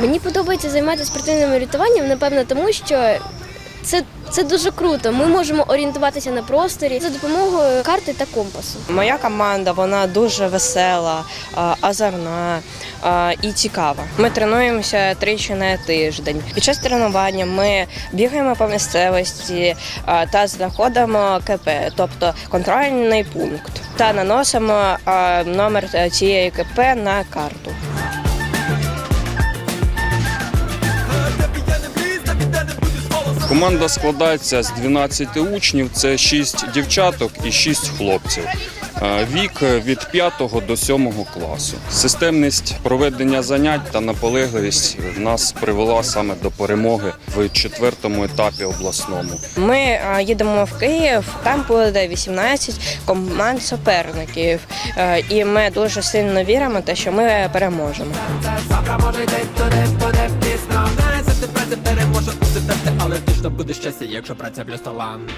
Мені подобається займатися спортивним орієнтуванням, напевно, тому що це, це дуже круто. Ми можемо орієнтуватися на просторі за допомогою карти та компасу. Моя команда вона дуже весела, азарна і цікава. Ми тренуємося тричі на тиждень. Під час тренування ми бігаємо по місцевості та знаходимо КП, тобто контрольний пункт, та наносимо номер е, цієї КП на карту. Команда складається з 12 учнів, це 6 дівчаток і 6 хлопців. Е, Вік від 5 до 7 класу. Системність проведення занять та наполегливість в нас привела саме до перемоги в четвертому етапі обласному. Ми їдемо в Київ, там буде 18 команд суперників, Е, і ми дуже сильно віримо, те, що ми переможемо. Ти праця переможе у але точно буде щастя, якщо праця плюс талант.